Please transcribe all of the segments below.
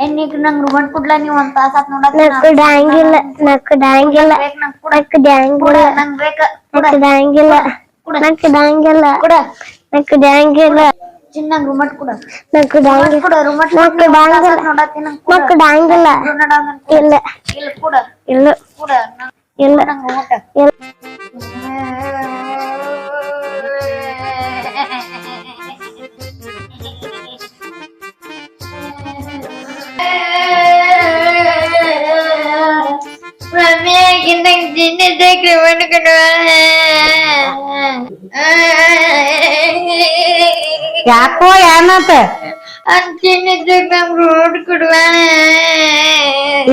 ಏನ್ ನೀಗ್ ರುಮಟ್ ಕುಡ್ಲ ನೀವ್ ಒಂದ್ ತಾಸ ಆತ್ ನೋಡತ್ ನಾ ಕುಡಂಗಿಲ್ಲ ನಾ ಕುಡಂಗಿಲ್ಲ ಬೇಕ್ ನಂಗ್ ಕುಡ. ನಾ ಕುಡಂಗಿಲ್ಲ ನಂಗ್ ಬೇಕ ನಾ ಕುಡಂಗಿಲ್ಲ ನಾ ಕುಡಂಗಿಲ್ಲ ಕುಡ. ನಾ ಕುಡಂಗಿಲ್ಲ ಚಿನ್ ನಂಗ್ ರುಮಟ್ ಕುಡ. ನಾ ಕುಡಂಗಿಲ್ಲ ಕುಡ ರುಮಟ್ ನಾ ಕುಡ ಕುಡಂಗಿಲ್ಲ ನೋಡತ್ತಿ ನಂಗ್ ನಾ ಕುಡ. ಕುಡಂಗಿಲ್ಲ ನಡ ನಂಗ್ ಕುಡ. ಇಲ್ಲ. ಇಲ್ಲ ಕುಡ. ಇಲ್ಲ. ಇಲ್ಲ. ನಂಗ್ ರುಮಟ್ ಇಲ್ಲ. Sini deh kemana kedua? ಯಾಕೋ ಏನಾತ? ಅಂಚಿನ ನಮ್ ರೋಡ್ ಕೊಡುವ.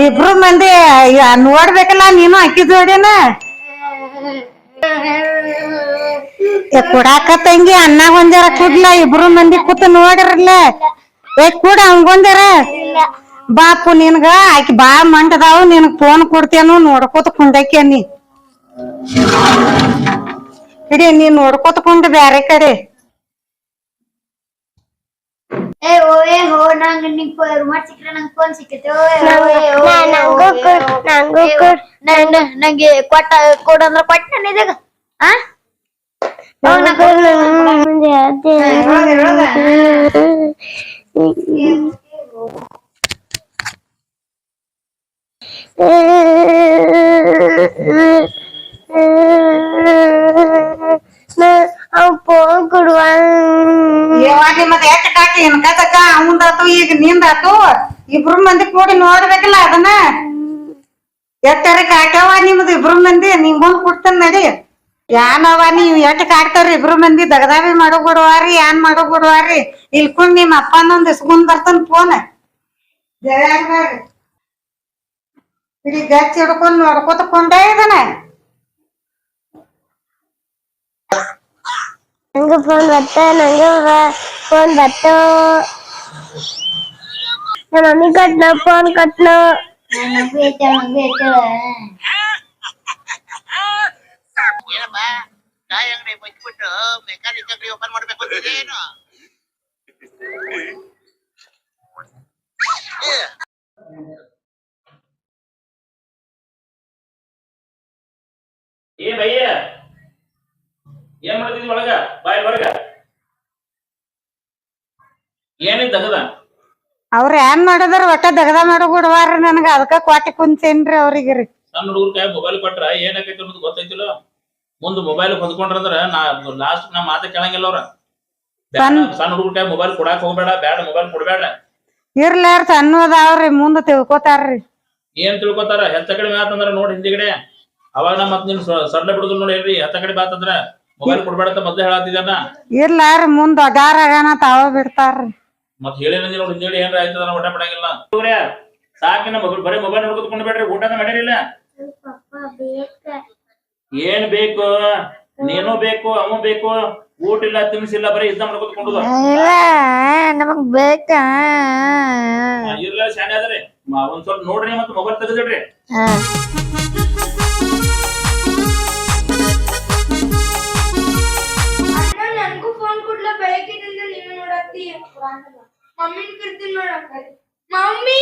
ಇಬ್ರು ಮಂದಿ ಯಾ- ನೋಡ್ಬೇಕಲ್ಲ ನೀನು ಅಕ್ಕಿ ಜೋಡಿನ? ಏ, ಕೊಡಾಕ ತಂಗಿ ಅನ್ನ ಒಂಜಾರ ಕುಡ್ಲ ಇಬ್ರು ಮಂದಿ ಕೂತ್ ನೋಡಿರಲ್ಲ ಏ ಕೂಡ ಹಂಗೊಂಜಾರ ಬಾಪು ನಿನ್ಗ ಆಕಿ ಬಾ ಮಂಟದಾವು ನಿನಗ್ ಫೋನ್ ಕೊಡ್ತೇನು ನೋಡ್ಕೋತ ಕುಂದಕ್ಕೆ ನೀ. ಇಡೀ ನೀನ್ ನೋಡ್ಕೋತ ಕುಂಡ ಬ್ಯಾರೆ ಕಡೆ. ಏ ಓಯೇ ಹೋ ನಂಗ್ ನಿಂಗ್ ಸಿಕ್ಕ್ರೆ ನಂಗ್ ಫೋನ್ ಸಿಕ್ಕೈತೆ ನಂಗೂ ಕೊಡ್ ನಂಗೂ ಕೊಟ್ಟ ಕೊಡ ಅಂದ್ರ ಕೊಟ್ಟ ಇದಾಗ. ಆ? ಹೇಳ್ತೀನಿ. ಅವ್ನ್ ಫೋನ್ ಕೊಡುವ ಯಾವಾಗ ಮತ್ತೆ ಎಷ್ಟ ಕಾಕಿ? ಇನ್ಕತಕ ಅವಂದಾತು ಈಗ ನಿಂದಾತು. ಇಬ್ರು ಮಂದಿ ಕೂಡಿ ನೋಡ್ಬೇಕಲ್ಲ ಅದನ್ನ. ಎಷ್ಟರ ಕಾಟವ ನಿಮ್ದು ಇಬ್ರು ಮಂದಿ? ನಿಂಗೊಂದ್ ಕೊಡ್ತಾನ ನಡಿ. ಯಾನವ ನೀವ್ ಎಷ್ಟ್ ಕಾಡ್ತಾರ ಇಬ್ರು ಮಂದಿ ದಗದಾವಿ ಮಾಡೋ ಬಿಡುವಾರಿ, ಯಾನ್ ಮಾಡೋ ಬಿಡುವಾರಿ? ಇಲ್ಕೊಂಡ್ ನಿಮ್ ಅಪ್ಪನೊಂದ್ ಇಸ್ಕೊಂಡ್ ಬರ್ತಾನ ಫೋನ್. ಇಡೀ ಗಚ್ಚ ಹಿಡ್ಕೊಂಡು ನೋಡ್ಕೋತ ಕೊಂಡೇ ಇದನ ನಂಗೆ ಫೋನ್ ಬತ್ತ ನಂಗೆ ಫೋನ್ ಬತ್ತ. ನಮ್ಮ ಮಮ್ಮಿ ಕಟ್ನ ಫೋನ್ ಕಟ್ನ. ಅಂಗಡಿ ಓಪನ್ ಮಾಡ್ಬೇಕು ಏನು? ಏ ಭಯ್ಯ ಏನ್ ಮಾಡ್ತಿದ್ವಿ ಒಳಗ? ಬಾಯ್ ಹೊರಗ. ಏನಿದ್ ತಗದ ಅವ್ರ ಏನ್ ಮಾಡಿದ್ರ ಒಟ್ಟ ದಗದ ಮಾಡೋ ಬಿಡವಾರ ನನಗ ಅದಕ್ಕ ಕ್ವಾಟಿ ಕುಂತೇನ್ರಿ ಅವ್ರಿಗಿರಿ ಸಣ್ಣ ಹುಡುಗರ ಕೈ ಮೊಬೈಲ್ ಕೊಟ್ರ ಏನಾಕೈತಿ ಅನ್ನೋದು ಗೊತ್ತೈತಿಲ್ಲ? ಮುಂದ್ ಮೊಬೈಲ್ ಹೊಂದ್ಕೊಂಡ್ರಂದ್ರ ನಾ ಲಾಸ್ಟ್ ನಾ ಮಾತ ಕೇಳಂಗಿಲ್ಲ ಅವ್ರ. ಸಣ್ಣ- ಸಣ್ಣ ಹುಡುಗರ ಕೈ ಮೊಬೈಲ್ ಕೊಡಾಕ್ ಹೋಗ್ಬೇಡ ಬ್ಯಾಡ ಮೊಬೈಲ್ ಕೊಡ್ಬೇಡ. ಇರ್ಲಾರ ಸಣ್ಣದಾವ್ರಿ ಮುಂದ ತಿಳ್ಕೊತಾರ್ರಿ. ಏನ್ ತಿಳ್ಕೊತಾರ? ಹೆಚ್ಚ ಕಡಿಮೆ ಆತಂದ್ರ ನೋಡಿ ಹಿಂದಿಗಡೆ. ಅವಾಗ ನಾ ಮತ್ ನಿಮ್ ಸಡ್ಲ ಬಿಡುದು ನೋಡಿ ಹತ್ತ ಕಡೆ ಬಾತದ್ರ ಮೊಬೈಲ್ ಕೊಡ್ಬೇಡ ಅಂತ ಮೊದ್ಲೇ ಹೇಳತ್ತಿದ್ದಾನ ಇರ್ಲಾರ ಮುಂದ್ ಅಗಾರ ತಾವ ಬಿಡ್ತಾರ್ರಿ ಮತ್ ಹೇಳಿ ನೋಡಿ ಹಿಂದೇಳಿ ಏನ್ರ ಆಯ್ತದ ಊಟ ಬಿಡಂಗಿಲ್ಲ ಸಾಕಿನ ಮೊಬೈಲ್ ಬರೀ ಮೊಬೈಲ್ ನೋಡ್ಕೊಂಡ್ ಬೇಡ್ರಿ ಊಟ ಮಾಡಿರಿಲ್ಲ? ಏನ್ ಬೇಕು? ನೀನು ಬೇಕು ಅವ ಬೇಕು ಊಟ ಇಲ್ಲ ತಿನ್ಸಿಲ್ಲ ಬರೀ ಇದ್ದ ಮಾಡ್ಕೊತ್ಕೊಂಡು ನಮಗ್ ಬೇಕ ಇಲ್ಲ ಶಾನೆ ಅದ್ರಿ ಒಂದ್ ಸ್ವಲ್ಪ ನೋಡ್ರಿ ಮತ್ತೆ ಮೊಬೈಲ್ ತೆಗೆದಿಡ್ರಿ. ನೀನು ನೋಡತ್ತಿ ಮಮ್ಮಿನ ಕರ್ತೀನಿ ನೋಡಕ್ಕ ಮಮ್ಮಿ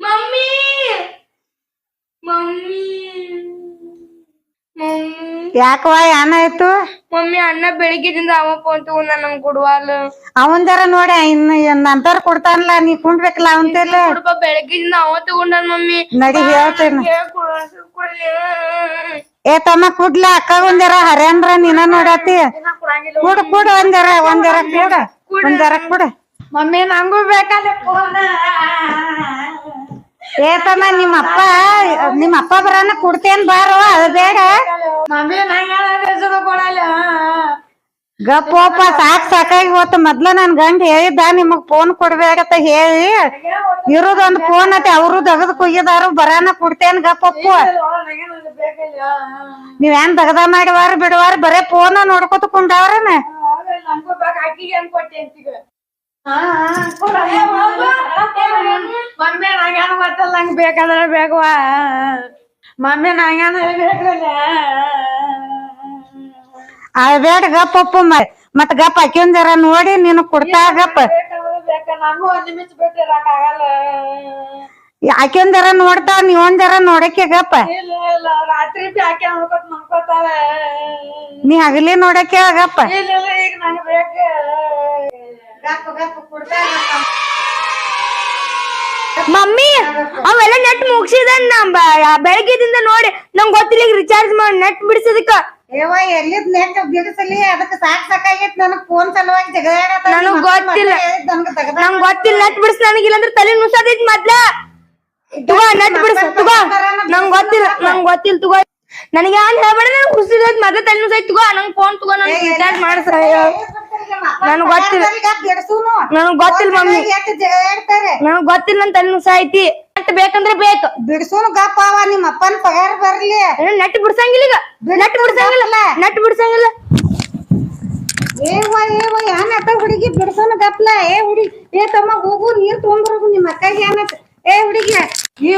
ಮಮ್ಮಿ ಮಮ್ಮಿ ಮಮ್ಮಿ ಯಾಕವ ಏನಾಯ್ತು ಮಮ್ಮಿ ಅಣ್ಣ ಬೆಳಿಗ್ಗೆದಿಂದ ಅವ ಫೋನ್ ತಗೊಂಡ ನಮ್ಗೆ ಕೊಡುವಲ್ಲ ಅವನ್ ಜರ ನೋಡಿ ಇನ್ನು ನಂತರ ಕೊಡ್ತಾನಲ್ಲ ನೀ ಕುಂಡ್ಬೇಕಲ್ಲ ಅವನ್ ತೇಲ ಕೊಡುವ ಬೆಳಗ್ಗೆದಿಂದ ಅವ ತಗೊಂಡನ್ ಮಮ್ಮಿ ನಡಿ ಹೇಳ್ತೇನೆ ಕೊಡ್ಲಿ ಏ ತಮ್ಮ ಕುಡ್ಲ ಅಕ್ಕ ಒಂದ್ಯಾರ ಹರ್ಯಾಂದ್ರ ನೀನ ನೋಡತಿ ಕುಡ್ ಕುಡ್ ಒಂದ್ಯಾರ ಒಂದ್ಯಾರ ಕುಡ ಒಂದ್ಯಾರ ಕುಡ. ಮಮ್ಮಿ ನಂಗೂ ಬೇಕಲ್ಲ ಏ ತಮ್ಮ ನಿಮ್ಮ ಅಪ್ಪ ನಿಮ್ಮ ಅಪ್ಪ ಬರಾನ ಕುಡ್ತೇನ್ ಬಾರೋ ಅದು ಬೇಡ. ಮಮ್ಮಿ ಗಪ್ಪೋಪ ಸಾಕ್ ಸಾಕಾಗಿ ಹೋತ. ಮೊದ್ಲ ನನ್ ಗಂಡ ಹೇಳಿದ್ದ ನಿಮಗ್ ಫೋನ್ ಕೊಡ್ಬೇಕತ್ತ ಹೇಳಿ. ಇರೋದೊಂದ್ ಫೋನ್ ಅತಿ ಅವರು ದಗದ್ ಕುಯ್ಯದಾರು ಬರಾನ ಕುಡ್ತೇನ್ ಗಪ್ಪಪ್ಪು ನೀವೇನ್ ದಗದ ಮಾಡಿವಾರ ಬಿಡುವಾರ ಬರೇ ಫೋನ್ ನೋಡ್ಕೊತ ಏನ್ ಅಂತೀಗ? ಮಮ್ಮಿ ನಂಗೇನು ಗೊತ್ತಲ್ಲ ನಂಗೆ ಬೇಕಾದ್ರೆ ಬೇಕವ? ಮಮ್ಮಿ ನಂಗೇನು ಬೇಕಲ್ಲ ಅದ್ ಬೇಡ ಗಪ್ಪಪ್ಪ ಮತ್ ಗಪ್ಪ ಅಕ್ಕಿನ್ ಜರ ನೋಡಿ ನೀನು ಕೊಡ್ತಾ ಗಪ್ಪ ಬೇಕಾ ನಂಗೂ ಒಂದ್ ನಿಮಿಷ ಬಿಟ್ಟು ಜರ ನೋಡ್ತಾವ ನೀವ್ ಒಂದ್ ಜರ ನೋಡಕ್ಕೆ ಗಪ್ಪ ರಾತ್ರಿ ಬ್ಯಾಕೆ ನೋಡ್ಕೊತ ಮನ್ಕೋತಾಳೆ ನೀ ಹಗಲಿ ನೋಡಕ್ಕೆ ಆಗಪ್ಪ. ಈಗ ಬೇಕ. ಗಪ್ಪ ಗಪ್ಪ ಮಮ್ಮಿ ಅವೆಲ್ಲ ನೆಟ್ ಮುಗಿಸಿದ ಬೆಳಗ್ಗೆದಿಂದ ನೋಡಿ ನಂಗ್ ಗೊತ್ತಿಲ್ಲ ಈಗ ರಿಚಾರ್ಜ್ ಮಾಡಿ ನೆಟ್ ಬಿಡಿಸೋದಕ್ಕ. ಏವ ಎಲ್ಲಿದ್ ನೆಟ್ ಬಿಡಿಸಲಿ? ಅದಕ್ಕೆ ಸಾಕ್ ಸಾಕಾಗೈತ್ ನನಗ್ ಫೋನ್ ಸಲುವಾಗಿ ಜಗಳ ನನಗ್ ಗೊತ್ತಿಲ್ಲ. ನಂಗ್ ಗೊತ್ತಿಲ್ಲ ನೆಟ್ ಬಿಡಿಸ್ ನನಗಿಲ್ಲ ಅಂದ್ರೆ ತಲೆ ನುಸದೈತ್ ಮೊದ್ಲ. ತಗೋ ನೆಟ್ ಬಿಡಿಸ್ ತಗೋ ನಂಗ್ ಗೊತ್ತಿಲ್ಲ ನಂಗ್ ಗೊತ್ತಿಲ್ಲ ತಗೋ ನನಗೆ ಯಾನ್ ಹೇಳ್ಬೇಡ ಖುಷಿ ಹುಸಿದೈತ್ ಮೊದ್ಲ ತಲೆ ನುಸೈತ್ ತಗೋ ನಂಗ್ ಫೋನ್ ತಗೋ ನನ್ ರಿಚಾರ್ಜ್ ಮಾಡ್ಸ ನನಗ್ ಗೊತ್ತಿಲ್ಲ. ನನಗ್ ಗೊತ್ತಿಲ್ಲ ಮಮ್ಮಿ ನನಗ್ ಗೊತ್ತಿಲ್ಲ ನನ್ ತಲೆ ಐತಿ ನೆಟ್ ಬೇಕಂದ್ರೆ ಬೇಕು ಬಿಡಿಸೋನು ಗಪ್ಪ ಅವ ನಿಮ್ಮ ಅಪ್ಪನ ಪಗಾರ ಬರ್ಲಿ ನೆಟ್ ಬಿಡ್ಸಂಗಿಲ್ಲ ಈಗ ನೆಟ್ ಬಿಡ್ಸಂಗಿಲ್ಲ ನೆಟ್ ಬಿಡ್ಸಂಗಿಲ್ಲ ಏವ ಏವ ಏನಾತ ಹುಡುಗಿ ಬಿಡಿಸೋನು ಗಪ್ಲ ಏ ಹುಡುಗಿ ಏ ತಮ್ಮ ಹೋಗು ನೀರ್ ತಗೊಂಡ್ಬರೋಗು ನಿಮ್ಮ ಅಕ್ಕಗೆ ಏನಾತ ಏ ಹುಡುಗಿ ಏ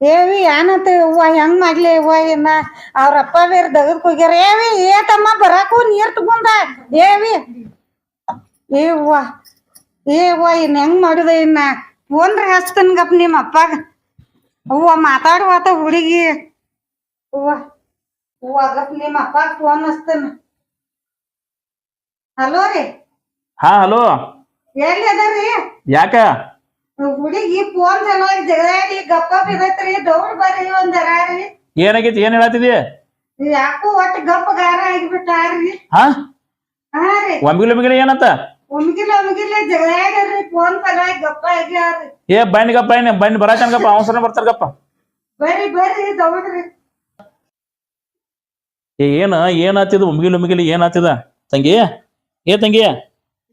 ಏವಿ ಏನಂತ ಹೂವ ಹೆಂಗ್ ಮಾಡ್ಲಿ ಹೂವ ಏನ ಅವ್ರ ಅಪ್ಪ ಬೇರೆ ದಗದ್ ಹೋಗ್ಯಾರ ಏವಿ ಏ ತಮ್ಮ ಬರಾಕು ನೀರ್ ತಗೊಂಡ. ಏವಿ ಏವ್ವ ಏವ್ವ ಇನ್ ಹೆಂಗ್ ಮಾಡುದ ಇನ್ನ? ಫೋನ್ರ ಹಚ್ತನ್ ಗಪ್ ನಿಮ್ಮ ಅಪ್ಪಗ. ಹೂವ ಮಾತಾಡುವಾತ ಹುಡುಗಿ. ಹೂವ ಹೂವ ಗಪ್ ನಿಮ್ಮ ಅಪ್ಪಗ ಫೋನ್ ಹಚ್ತನ ಹಲೋ ರೀ? ಹಾ ಹಲೋ. ಎಲ್ಲಿ ಅದಾರಿ? ಯಾಕ? ಹುಡುಗಿ ಫೋನ್ ಸಲುವಾಗಿ ಜಗಳಾಡಿ ಗಪ್ಪ ಬಿದ್ದೈತ್ರಿ ದೌಡ್ ಬರ್ರಿ ಒಂದ್ ಜರ ರೀ. ಏನಾಗೈತಿ ಏನ್ ಹೇಳತ್ತಿದಿ ಯಾಕೋ ಒಟ್ಟ ಗಪ್ಪ ಗಾರ ಆಗಿಬಿಟ್ಟಾರ್ರಿ ಹಾ? ಹಾ ರೀ. ಒಮ್ಗಿಲ ಒಮ್ಗಿಲ ಏನತ್ತ ಒಮ್ಗಿಲ್ಲ ಒಮ್ಗಿಲ್ಲ ಜಗಳಾಡ್ರಿ ಫೋನ್ ಸಲುವಾಗಿ ಗಪ್ಪ ಆಗ್ಯಾರ್ರಿ ಏ ಬನ್ನಿಗಪ್ಪ ಏನ್ ಗಪ್ಪ ಬರಾತನ್ಗಪ್ಪ ಅವಸರ ಬರ್ತಾರಗಪ್ಪ ಬರ್ರಿ ಬರ್ರಿ ದೌಡ್ರಿ ಏ ಏನ ಏನ್ ಆತಿದ ಒಮ್ಗಿಲ ಒಮ್ಗಿಲ ಏನ್ ಆತಿದ ತಂಗಿ? ಏ ತಂಗಿ?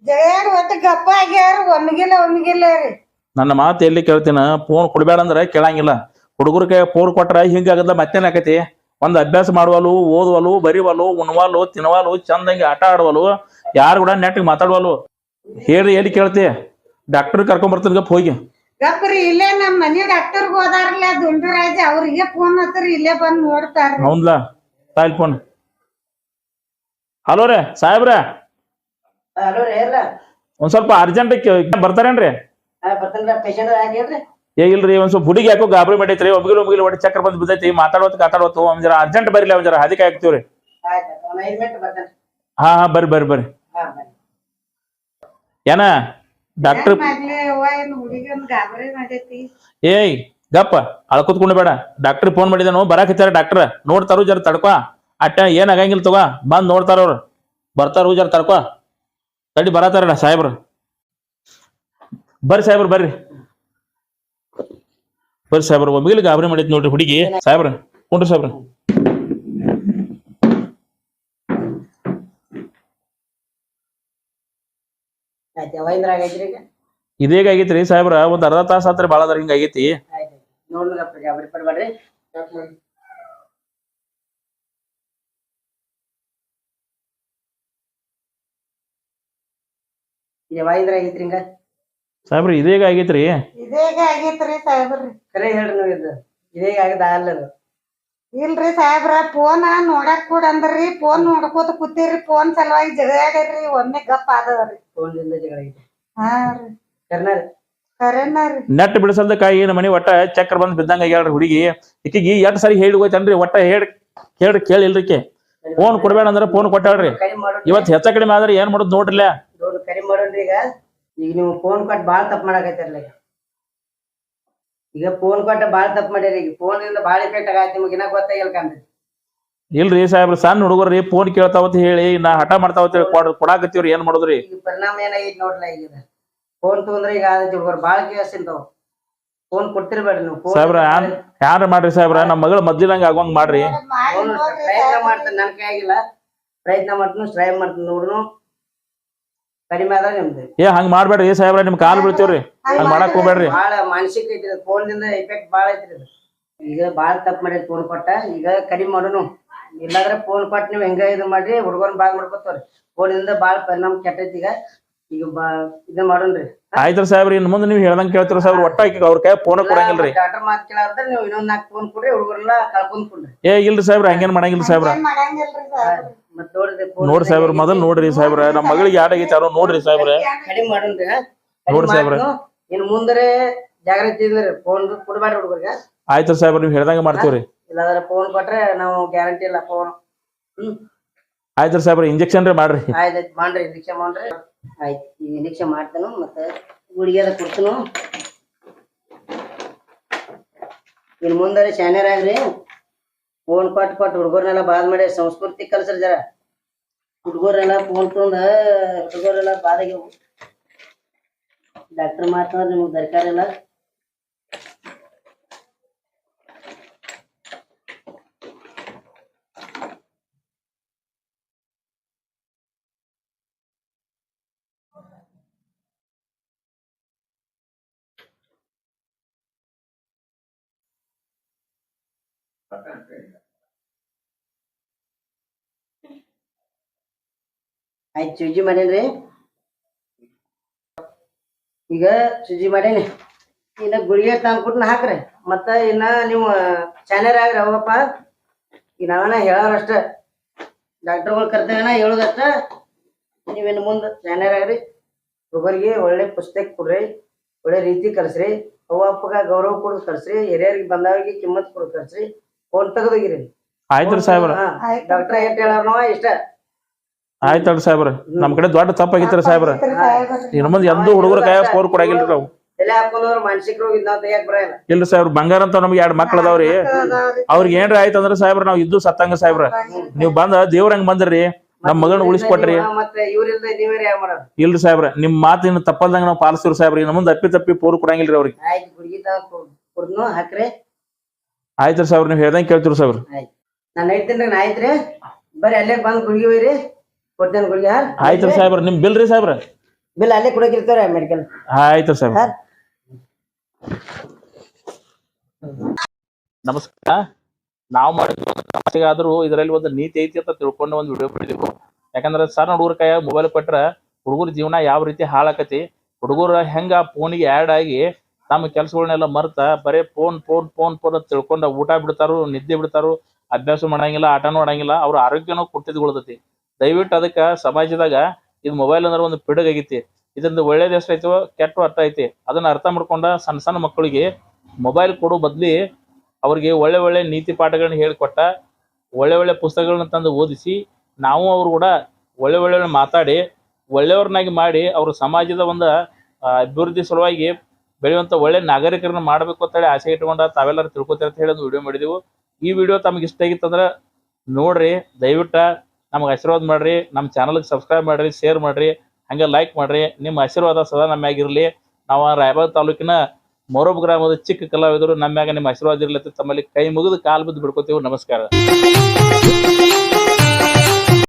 ಜಗಳಾಡಿ ಒಟ್ಟ ಗಪ್ಪ ಆಗ್ಯಾರ ಒಮ್ಗಿಲ್ಲ ಒಮ್ಗಿಲ್ಲ ರೀ. ನನ್ನ ಮಾತು ಎಲ್ಲಿ ಕೇಳ್ತೀನ? ಫೋನ್ ಕೊಡ್ಬೇಡ ಅಂದ್ರೆ ಕೇಳಂಗಿಲ್ಲ. ಹುಡುಗರು ಕೈ ಫೋನ್ ಕೊಟ್ರ ಹಿಂಗಾಗದ ಮತ್ತೇನ್ ಆಕತಿ ಒಂದ್ ಅಭ್ಯಾಸ ಮಾಡುವಲು ಓದುವಲು ಬರಿವಲು ಉಣ್ವಲು ತಿನ್ವಲು ಚಂದಂಗೆ ಆಟ ಆಡುವಲು ಯಾರು ಕೂಡ ನೆಟ್ಟಿಗೆ ಮಾತಾಡುವಲು ಹೇಳಿ ಎಲ್ಲಿ ಕೇಳ್ತಿ. ಡಾಕ್ಟರ್ ಕರ್ಕೊಂಡ್ ಬರ್ತೀನಿ ಗಪ್ ಹೋಗಿ. ಗಪ್ರಿ ಇಲ್ಲೇ ನಮ್ ಮನಿ ಡಾಕ್ಟರ್ಗ್ ಹೋದಾರ್ಲ ದುಂಡುರಾಜ ಅವ್ರಿಗೆ ಫೋನ್ ಹತ್ತಿರ ಇಲ್ಲೇ ಬಂದ್ ತಾಯಿಲ್ ಫೋನ್ ಹಲೋ ರೀ ಸಾಹೇಬ್ರೆ. ಹಲೋ ರೀ ಎಲ್ಲ ಒಂದ್ ಸ್ವಲ್ಪ ಅರ್ಜೆಂಟ್ ಬರ್ತಾರೇನ್ರಿ? ಏ ಇಲ್ರಿ ಒಂದ್ ಸ್ವಲ್ಪ ಹುಡುಗಿ ಯಾಕೋ ಗಾಬರಿ ಮಾಡೈತ್ರಿ ಒಬ್ಗಿಲ್ ಒಬ್ಗಿಲ್ ಒಟ್ಟು ಚಕ್ರ ಬಂದ್ ಬಿದ್ದೈತಿ ಮಾತಾಡೋತ್ ಕಾತಾಡೋತು ಒಂದ್ ಜರ ಅರ್ಜೆಂಟ್ ಬರಿಲ್ಲ ಒಂದ್ ಜರ ಹದಿಕೆ ಹಾಕ್ತಿವ್ರಿ ಹಾ ಹಾ ಬರ್ರಿ ಬರ್ರಿ ಬರ್ರಿ. ಏನ ಡಾಕ್ಟರ್ ಏಯ್ ಗಪ್ಪ ಅಳ್ಕೊತ್ಕೊಂಡು ಬೇಡ. ಡಾಕ್ಟರ್ ಫೋನ್ ಮಾಡಿದಾನು ಬರಾಕತ್ತಾರ ಡಾಕ್ಟರ್ ನೋಡ್ತಾರು ಜರ ತಡ್ಕೊ. ಅಟ್ಟ ಏನ್ ಆಗಂಗಿಲ್ಲ ತಗೋ ಬಂದ್ ನೋಡ್ತಾರ ಅವ್ರು. ಬರ್ತಾರು ಜರ ತಡ್ಕೊ. ತಡಿ ಬರತಾರ ಸಾಹೇಬ್ರು. ಬರ್ರಿ ಸಾಹೇಬ್ರು ಬರ್ರಿ. ಬರ್ರಿ ಸಾಹೇಬ್ರು ಒಮ್ಮಿಗೆ ಗಾಬರಿ ಮಾಡೈತಿ ನೋಡ್ರಿ ಹುಡುಗಿ. ಸಾಹೇಬ್ರ ಕುಂಡ್ರಿ ಸಾಹೇಬ್ರ. ಇದೇಗ ಆಗೈತ್ರಿ ಸಾಹೇಬ್ರ ಒಂದ್ ಅರ್ಧ ತಾಸ ಆತ್ರಿ ಬಾಳ ಅದ್ರ ಹಿಂಗ ಆಗೈತಿ. ವೈಂದ್ರ ಆಗೈತ್ರಿ ಹಿಂಗ? ಸಾಹೇಬ್ರ ಇದೇಗ ಆಗೈತ್ರಿ? ಇದೇಗ ಆಗೈತ್ರಿ ಸಾಹೇಬ್ರಿ? ಕರೆ ಹೇಳ್ರಿ ನೀವು ಇದು. ಇದೇಗ ಆಗದ ಅಲ್ಲ ಅದು. ಇಲ್ರಿ ಸಾಹೇಬ್ರ ಫೋನ್ ನೋಡಕ್ ಕೂಡ ಅಂದ್ರಿ. ಫೋನ್ ನೋಡ್ಕೋತ ಕೂತೀರಿ. ಫೋನ್ ಸಲುವಾಗಿ ಜಗಾಡ್ರಿ ಒಮ್ಮೆ ಗಪ್ ಫೋನ್ ಫೋನ್ದಿಂದ ಜಗಳ ಆಗೈತಿ ಹಾ ರೀ. ಕರ್ನಾರ ನೆಟ್ ರೀ. ನೆಟ್ ಬಿಡಿಸಲ್ದಕ್ಕ ಏನ್ ಮನಿ ಒಟ್ಟ ಚಕ್ರ ಬಂದ್ ಬಿದ್ದಂಗ ಆಗ್ಯಾಳ್ರಿ ಹುಡುಗಿ. ಈಕಿಗೆ ಎಟ್ ಸರಿ ಹೇಳಿ ಹೋಯ್ತನ್ರಿ? ಒಟ್ಟ ಹೇಳಿ ಕೇಳ್ರಿ ಕೇಳಿಲ್ರಿಕೆ ಫೋನ್ ಕೊಡ್ಬೇಡ ಅಂದ್ರೆ ಫೋನ್ ಕೊಟ್ಟಾಳ್ರಿ. ಇವತ್ತು ಹೆಚ್ಚ ಕಡಿಮೆ ಆದ್ರೆ ಏನ್ ಮಾಡೋದು ನೋಡ್ರಿಲ್ಲ? ನೋಡ್ ಕರಿ ಮಾಡೋಣ್ರಿ ಈಗ. ಈಗ ನೀವು ಫೋನ್ ಕೊಟ್ಟು ಭಾಳ ತಪ್ಪು ಮಾಡಾಕತ್ತಿರಲ್ಲ ಈಗ. ಫೋನ್ ಕೊಟ್ಟ ಭಾಳ ತಪ್ಪು ಮಾಡ್ಯಾರ ಈಗ. ಫೋನ್ ಇಂದ ಭಾಳ ಎಫೆಕ್ಟ್ ಆಗೈತಿ ನಿಮಗೆ ಇನ್ನ ಗೊತ್ತಾಗಿಲ್ಲ ಕಾಣ್ತೈತಿ ಇಲ್ರಿ ಸಾಹೇಬ್ರ ಸಣ್ಣ ಹುಡುಗರ್ರಿ ಫೋನ್ ಕೇಳ್ತಾವತ್ ಹೇಳಿ ನಾ ಹಠ ಮಾಡ್ತಾವತ್ ಹೇಳಿ ಕೊಡ್ ಕೊಡಾಕತ್ತೀವ್ರಿ ಏನ್ ಮಾಡುದ್ರಿ? ಈಗ ಪರಿಣಾಮ ಏನಾಗೈತಿ ನೋಡ್ಲ ಈಗ ಫೋನ್ ತಗೊಂಡ್ರೆ ಈಗ ಆದೈತಿ ಹುಡುಗರು ಭಾಳ ಕೇಸ್ ಇಂತಾವ ಫೋನ್ ಕೊಡ್ತಿರ್ಬೇಡ್ರಿ ನೀವು. ಫೋನ್ ಸಾಹೇಬ್ರ ಯಾನ್ ಯಾರ ಮಾಡ್ರಿ ಸಾಹೇಬ್ರ ನಮ್ಮ ಮಗಳು ಮೊದ್ಲಿನಂಗ ಆಗೋಂಗ್ ಮಾಡ್ರಿ. ಮಾಡಿ ಪ್ರಯತ್ನ ಮಾಡ್ತ ನನ್ ಕೈ ಆಗಿಲ್ಲ ಪ್ರಯತ್ನ ಮಾಡ್ತೀನಿ ಟ್ರೈ ಮಾಡ್ತೀನಿ ನೋಡ್ನು. ಕಡಿಮೆ ನಿಮ್ದು. ಏ ಹಂಗ್ ಮಾಡ್ಬೇಡ್ರಿ. ಸಾಹೇಬ್ರ ನಿಮ್ ಕಾಲ್ ಬೀಳ್ತೀವ್ರಿ. ಹಂಗ್ ಮಾಡಕ್ ಹೋಗ್ಬೇಡ್ರಿ. ಬಾಳ ಮಾನಸಿಕ ಐತಿ ಫೋನ್ ದಿಂದ ಎಫೆಕ್ಟ್ ಬಾಳ ಐತ್ರಿ ಇದು ಈಗ ಬಾಳ ತಪ್ಪ ಮಾಡಿ ಫೋನ್ ಕೊಟ್ಟ. ಈಗ ಕಡಿಮೆ ಮಾಡೋನು. ಇಲ್ಲಾಂದ್ರೆ ಫೋನ್ ಕೊಟ್ಟು ನೀವು ಹೆಂಗ ಇದು ಮಾಡ್ರಿ? ಹುಡುಗನ್ ಬಾಗ್ ಮಾಡ್ಕೊತವ್ರಿ. ಫೋನಿಂದ ಬಾಳ ಪರಿಣಾಮ ಕೆಟ್ಟೈತಿ ಈಗ. ಈಗ ಬಾ ಇದನ್ನ ಮಾಡೋಣ್ರಿ. ಆಯ್ತ್ರಿ ಸಾಹೇಬ್ರ ಇನ್ ಮುಂದೆ ನೀವು ಹೇಳ್ದಂಗ್ ಕೇಳ್ತೀರ ಸಾಹೇಬ್ರ ಒಟ್ಟ ಆಕಿ ಅವ್ರ ಕೈ ಫೋನ್ ಕೊಡಂಗಿಲ್ರಿ. ಡಾಕ್ಟರ್ ಮಾತ್ ಕೇಳಾರ್ದ್ರೆ ನೀವು ಇನ್ನೊಂದ್ ನಾಲ್ಕು ಫೋನ್ ಕೊಡ್ರಿ ಹುಡುಗರೆಲ್ಲ ಕಳ್ಕೊಂಡ್ ಕೊಡ್ರಿ. ಏ ಇಲ್ರಿ ಸಾಹೇಬ್ರ ಹಂಗೇನ್ ಮಾಡಂಗಿಲ್ಲ ಸಾಹೇಬ್ರ. ಮಾಡಂಗಿಲ್ರಿ ಸಾಹೇಬ್ರ. ನೋಡ್ರಿ ಸಾಹೇಬ್ರ ಮೊದಲ್ ನೋಡ್ರಿ ಸಾಹೇಬ್ರ. ನಮ್ಮ ಮಗಳಿಗೆ ಯಾಡಾಗೈತಿ ಯಾರೋ ನೋಡ್ರಿ ಸಾಹೇಬ್ರ. ಕಡಿಮೆ ಮಾಡೋಣ್ರಿ ನೋಡ್ರಿ ಸಾಹೇಬ್ರ. ಇನ್ ಮುಂದರೆ ಜಾಗೃತಿ ಇದ್ರೆ ಫೋನ್ ಕೊಡಬೇಡ್ರಿ ಹುಡುಗರಿಗೆ. ಆಯ್ತು ಸಾಹೇಬ್ರ ನೀವ್ ಹೇಳ್ದಂಗ ಮಾಡ್ತೀವ್ರಿ. ಇಲ್ಲಾಂದ್ರೆ ಫೋನ್ ಕೊಟ್ರೆ ನಾವು ಗ್ಯಾರಂಟಿ ಇಲ್ಲ ಫೋನ್. ಹ್ಮ್? ಆಯ್ತು ಸಾಹೇಬ್ರ ಇಂಜೆಕ್ಷನ್ ರೀ ಮಾಡ್ರಿ. ಆಯ್ತು ಆಯ್ತು ಮಾಡ್ರಿ ಇಂಜೆಕ್ಷನ್ ಮಾಡ್ರಿ. ಆಯ್ತು ಇಂಜೆಕ್ಷನ್ ಮಾಡ್ತೇನು ಮತ್ತೆ ಗುಳಿಗೆ ಅದ ಕೊಡ್ತೇನು. ಇನ್ ಮುಂದೆ ಶಾನ್ಯರ್ ಆಗ್ರಿ ಫೋನ್ ಕೊಟ್ಟು ಕೊಟ್ಟು ಹುಡುಗರ್ನೆಲ್ಲ ಬಾದ್ ಮಾಡಿ ಸಂಸ್ಕೃತಿ ಕಲ್ಸ್ರಿ ಜರ. ಹುಡುಗರೆಲ್ಲ ಫೋನ್ ತೊಂದ ಹುಡುಗರೆಲ್ಲ ಬಾದಾಗ್ಯವು ಡಾಕ್ಟರ್ ಮಾತಾಡ, ನಿಮ್ಗೆ ದರ್ಕಾರ ಇಲ್ಲ ಆಯ್ತು ಸುಜಿ ಮಾಡೇನ್ರಿ ಈಗ ಚುಜಿ ಮಾಡೇನಿ. ಇನ್ನ ಗುಳಿಗೆ ತಂದ್ಬಿಟ್ಟು ಹಾಕ್ರಿ. ಮತ್ತ ಇನ್ನ ನೀವು ಚಾನರ್ ಆಗ್ರಿ ಅವಪ್ಪ ಈಗ ನಾವೇನ ಹೇಳೋರಷ್ಟ ಡಾಕ್ಟರ್ಗಳು ಕರ್ತವ್ಯನ ಹೇಳೋದಷ್ಟ ನೀವೇನು ಮುಂದೆ ಚಾನರ್ ಆಗ್ರಿ. ಹುಡುಗರಿಗೆ ಒಳ್ಳೆ ಪುಸ್ತಕ ಕೊಡ್ರಿ. ಒಳ್ಳೆ ರೀತಿ ಕಲ್ಸ್ರಿ ಅವ್ವ ಗೌರವ ಕೊಡೋದು ಕಲ್ಸ್ರಿ ಹಿರಿಯರಿಗೆ ಬಂದವರಿಗೆ ಕಿಮ್ಮತ್ ಕೊಡೋದು ಕಲ್ಸ್ರಿ ಫೋನ್ ತೆಗೆದೋಗಿರಿ. ಆಯ್ತ್ರಿ ಸಾಹೇಬ್ರ. ಡಾಕ್ಟರ್ ಇಷ್ಟ. ನಮ್ ಕಡೆ ದೊಡ್ಡ ತಪ್ಪಾಗಿತ್ರಿ ಸಾಹೇಬ್ರ. ಇನ್ ಮುಂದ್ ಎಂದೂ ಹುಡುಗರ ಕೈ ಫೋನ್ ಕೊಡಾಗಿಲ್ರಿ ನಾವು. ತಲೆ ಹಾಕೊಂಡವ್ರು ಮಾನಸಿಕ ರೋಗ ಇದ್ದಾವ ತೆಗಿಯಕ್ ಬರಲ್ಲ. ಇಲ್ರಿ ಸಾಹೇಬ್ರ ಬಂಗಾರ ಅಂತ ನಮ್ಗೆ ಎರಡು ಮಕ್ಳು ಅದಾವ್ರಿ ಅವ್ರಿಗೆ ಏನ್ರ ಆಯ್ತು ಅಂದ್ರೆ ಸಾಹೇಬ್ರ ನಾವ್ ಇದ್ದು ಸತ್ತಂಗ ಸಾಹೇಬ್ರ. ನೀವು ಬಂದ ದೇವ್ರ ಹಂಗ ಬಂದ್ರಿ ನಮ್ ಮಗನ ಉಳಿಸ್ಕೊಟ್ರಿ. ಇಲ್ರಿ ಸಾಹೇಬ್ರ ನಿಮ್ ಮಾತಿನ ತಪ್ಪಲ್ದಂಗ ನಾವ್ ಪಾಲಿಸ್ತೀವ್ರಿ ಸಾಹೇಬ್ರಿ. ನಮ್ಮ ಮುಂದ್ ಅಪ್ಪಿ ತಪ್ಪಿ ಪೂರ್ ಕೊಡಂಗಿಲ್ರಿ ಅವ್ರಿಗೆ. ಹಾಕ್ರಿ. ಆಯ್ತ್ರಿ ಸಾಹೇಬ್ರ ನೀವು ಹೇಳ್ದಂಗೆ ಕೇಳ್ತೀರಿ ಸಾಹೇಬ್ರ ನಾನು ಹೇಳ್ತೀನಿ ಆಯ್ತ್ರಿ. ಬರ್ರಿ ಅಲ್ಲೇ ಬಂದು ಗುಳಿಗೆ ಹೋಯ್ರಿ ಕೊಡ್ತೇನೆ ಗುಳಿಗೆ ಹಾರ್ ಆಯ್ತ್ರಿ ಸಾಹೇಬ್ರ ನಿಮ್ ಬಿಲ್ ರೀ ಸಾಹೇಬ್ರ ಬಿಲ್ ಅಲ್ಲೇ ಕೊಡಕಿರ್ತಾರ ಮೆಡಿಕಲ್ ಆಯ್ತು ಸಾಹೇಬ್ರ ನಮಸ್ಕಾರ. ನಾವು ಮಾಡಿದ್ವಿ ಆದ್ರೂ ಇದರಲ್ಲಿ ಒಂದು ನೀತಿ ಐತಿ ಅಂತ ತಿಳ್ಕೊಂಡು ಒಂದು ವಿಡಿಯೋ ಮಾಡಿದೆವು ಯಾಕಂದ್ರೆ ಸಣ್ಣ ಹುಡುಗರ ಕೈಯಾಗ ಮೊಬೈಲ್ ಕೊಟ್ರ ಹುಡುಗರ ಜೀವನ ಯಾವ ರೀತಿ ಹಾಳಾಕತಿ ಹುಡುಗರ ಹೆಂಗ ಫೋನಿಗೆ ಆ್ಯಡ್ ಆಗಿ ತಮ್ಮ ಕೆಲಸಗಳನ್ನೆಲ್ಲ ಮರ್ತ ಬರೇ ಫೋನ್ ಫೋನ್ ಫೋನ್ ಫೋನ್ ಅಂತ ತಿಳ್ಕೊಂಡ ಊಟ ಬಿಡ್ತಾರು, ನಿದ್ದೆ ಬಿಡ್ತಾರು, ಅಭ್ಯಾಸ ಮಾಡಂಗಿಲ್ಲ, ಆಟನೂ ಆಡಂಗಿಲ್ಲ, ಅವ್ರ ಆರೋಗ್ಯನೂ ಕೊಟ್ಟಿದ್ಗೊಳ್ತೈತಿ ದಯವಿಟ್ಟು ಅದಕ್ಕ ಸಮಾಜದಾಗ ಇದು ಮೊಬೈಲ್ ಅಂದ್ರೆ ಒಂದು ಪಿಡುಗಾಗೈತಿ ಇದರಿಂದ ಒಳ್ಳೇದು ಎಷ್ಟೈತೋ ಕೆಟ್ಟ ಅರ್ಥ ಐತಿ. ಅದನ್ನ ಅರ್ಥ ಮಾಡ್ಕೊಂಡ ಸಣ್ಣ ಸಣ್ಣ ಮಕ್ಕಳಿಗೆ ಮೊಬೈಲ್ ಕೊಡೋ ಬದ್ಲಿ ಅವ್ರಿಗೆ ಒಳ್ಳೆ ಒಳ್ಳೆ ನೀತಿ ಪಾಠಗಳನ್ನ ಹೇಳಿಕೊಟ್ಟ, ಒಳ್ಳೆ ಒಳ್ಳೆ ಪುಸ್ತಕಗಳನ್ನ ತಂದು ಓದಿಸಿ, ನಾವು ಅವ್ರು ಕೂಡ ಒಳ್ಳೆ ಒಳ್ಳೆ ಮಾತಾಡಿ, ಒಳ್ಳೆಯವ್ರನ್ನಾಗಿ ಮಾಡಿ ಅವ್ರ ಸಮಾಜದ ಒಂದು ಅಭಿವೃದ್ಧಿ ಸಲುವಾಗಿ ಬೆಳೆಯುವಂತ ಒಳ್ಳೆ ನಾಗರಿಕರನ್ನ ಮಾಡಬೇಕು ಅಂತೇಳಿ ಆಸೆ ಇಟ್ಕೊಂಡ ತಾವೆಲ್ಲರೂ ತಿಳ್ಕೊತಾರೆ ಅಂತ ಹೇಳಿ ಒಂದು ವಿಡಿಯೋ ಮಾಡಿದೆವು. ಈ ವಿಡಿಯೋ ತಮಗೆ ಇಷ್ಟ ಆಗಿತ್ತಂದ್ರೆ ನೋಡ್ರಿ, ದಯವಿಟ್ಟು ನಮಗೆ ಆಶೀರ್ವಾದ ಮಾಡ್ರಿ ನಮ್ಮ ಚಾನಲ್ಗೆ ಸಬ್ಸ್ಕ್ರೈಬ್ ಮಾಡ್ರಿ ಶೇರ್ ಮಾಡ್ರಿ, ಹಂಗೆ ಲೈಕ್ ಮಾಡ್ರಿ. ನಿಮ್ಮ ಆಶೀರ್ವಾದ ಸದಾ ನಮ್ಮ ಮ್ಯಾಗಿರ್ಲಿ ನಾವು ರಾಯಬಾಗ ತಾಲೂಕಿನ ಮೊರಬ್ ಗ್ರಾಮದ ಚಿಕ್ಕ ಕಲಾವಿದರು ನಮ್ಮ ಮ್ಯಾಗ ನಿಮ್ಮ ಆಶೀರ್ವಾದ ಇರಲಿ ಅಂತ ತಮ್ಮಲ್ಲಿ ಕೈ ಮುಗಿದು ಕಾಲು ಬಿದ್ದು ಬಿಡ್ಕೋತೀವಿ. ನಮಸ್ಕಾರ.